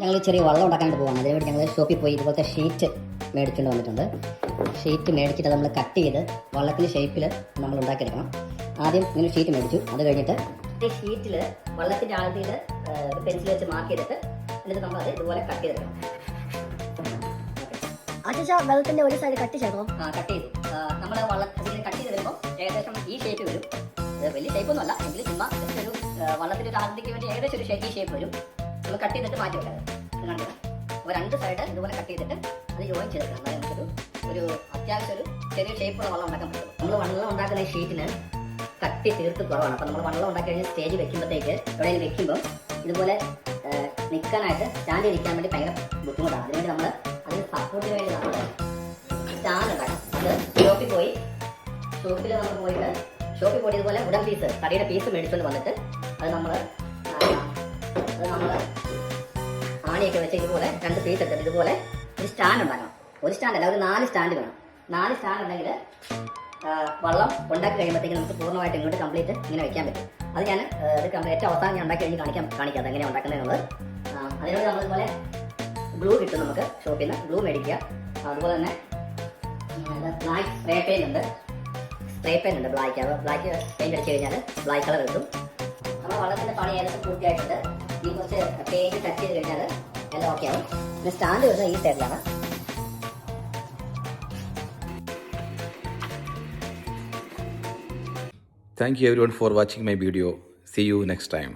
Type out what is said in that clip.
ഞങ്ങൾ ചെറിയ വള്ളം ഉണ്ടാക്കാനായിട്ട് പോവാണ്. അതിനുവേണ്ടി ഞങ്ങൾ ഷോപ്പിൽ പോയി ഇതുപോലത്തെ ഷീറ്റ് മേടിച്ചുകൊണ്ട് വന്നിട്ടുണ്ട്. ഷീറ്റ് മേടിച്ചിട്ട് നമ്മൾ കട്ട് ചെയ്ത് വള്ളത്തിന്റെ ഷേപ്പിൽ നമ്മൾ ഉണ്ടാക്കിയെടുക്കണം. ആദ്യം ഇങ്ങനെ ഷീറ്റ് മേടിച്ചു. അത് കഴിഞ്ഞിട്ട് ഈ ഷീറ്റിൽ വള്ളത്തിന്റെ ഒരു പെൻസിൽ വെച്ച് മാർക്ക് ചെയ്തിട്ട് എന്നിട്ട് നമ്മൾ അത് ഇതുപോലെ കട്ട് ചെയ്തെടുക്കണം. അച്ഛാ വെള്ളത്തിന്റെ ഒരു സൈഡ് കട്ട് ചെയ്തോ ആ കട്ട് ചെയ്തു. നമ്മൾ വള്ളത്തിൽ കട്ട് ചെയ്ത് വരുമ്പോൾ ഏകദേശം ഈ ഷേപ്പ് വരും. വലിയ ഷേപ്പൊന്നും അല്ല എങ്കിലും ചുമ്മാ ഒരു ആ, വള്ളത്തിന്റെ ഒരു ആകൃതിക്ക് വേണ്ടി ഏകദേശം ഒരു ഷേപ്പ് ഈ ഷേപ്പ് വരും. നമ്മൾ കട്ട് ചെയ്തിട്ട് മാറ്റി വെക്കാം ഇത് കണ്ടില്ല? അപ്പോൾ രണ്ട് സൈഡ് ഇതുപോലെ കട്ട് ചെയ്തിട്ട് അത് ജോയിൻ ചെയ്തെടുക്കണം അതായത് നമുക്കൊരു ഒരു അത്യാവശ്യം ഒരു ചെറിയ ഷേപ്പുള്ള വള്ളം ഉണ്ടാക്കാൻ പറ്റും. നമ്മൾ വള്ളം ഉണ്ടാക്കുന്ന ഈ ഷീറ്റിന് കട്ടി തീർത്ത് കുറവാണ്. അപ്പോൾ നമ്മൾ വള്ളം ഉണ്ടാക്കി കഴിഞ്ഞ് സ്റ്റേജ് വെക്കുമ്പോഴത്തേക്ക് എവിടെയെങ്കിലും വെക്കുമ്പോൾ ഇതുപോലെ നിൽക്കാനായിട്ട് സ്റ്റാൻഡ് ഇരിക്കാൻ വേണ്ടി ഭയങ്കര ബുദ്ധിമുട്ടാണ്. അതിനുവേണ്ടി നമ്മൾ അതിന് സപ്പോർട്ടിന് വേണ്ടി നമ്മൾ സ്റ്റാൻഡ് ഉണ്ടാക്കണം. അത് ഷോപ്പിൽ പോയി ഷോപ്പിൽ നമ്മൾ പോയിട്ട് ഷോപ്പിൽ പോയിട്ട് ഇതുപോലെ ഉടൻ പീസ് കടയുടെ പീസ് മേടിച്ചുകൊണ്ട് വന്നിട്ട് അത് നമ്മൾ ആണിയൊക്കെ വെച്ച് ഇതുപോലെ രണ്ട് പീസ് എടുത്തിട്ട് ഇതുപോലെ ഒരു സ്റ്റാൻഡ് ഉണ്ടാക്കണം. ഒരു സ്റ്റാൻഡ് അല്ല ഒരു നാല് സ്റ്റാൻഡ് വേണം. നാല് സ്റ്റാൻഡ് ഉണ്ടെങ്കിൽ വള്ളം ഉണ്ടാക്കി കഴിയുമ്പോഴത്തേക്ക് നമുക്ക് പൂർണമായിട്ട് ഇങ്ങോട്ട് കംപ്ലീറ്റ് ഇങ്ങനെ വെക്കാൻ പറ്റും. അത് ഞാൻ ഇത് കംപ്ലീറ്റ് അവസാനം ഞാൻ ഉണ്ടാക്കി കഴിഞ്ഞ് കാണിക്കാം കാണിക്കാം എങ്ങനെ ഉണ്ടാക്കുന്നതെന്നുള്ളത് അതിനോട് നമ്മളിതുപോലെ ഗ്ലൂ കിട്ടും നമുക്ക് ഷോപ്പിൽ നിന്ന് ഗ്ലൂ മേടിക്കുക. അതുപോലെ തന്നെ ബ്ലാക്ക് സ്പ്രേ പെയിൻ ഉണ്ട്. സ്പ്രേ പെയിൻ ഉണ്ട് ബ്ലാക്ക് അപ്പോൾ ബ്ലാക്ക് പെയിന്റ് അടിച്ചു കഴിഞ്ഞാൽ ബ്ലാക്ക് കളർ കിട്ടും. നമ്മൾ വള്ളത്തിന്റെ പണി ഏകദേശം പൂർത്തിയായിട്ടുണ്ട് ഈ കുറച്ച് പെയിന്റ് ടച്ച് ചെയ്ത് കഴിഞ്ഞാൽ ഓക്കെ. സ്റ്റാൻഡ് വരുന്ന ഈ തരലാണ് thank you everyone for watching my video see you next time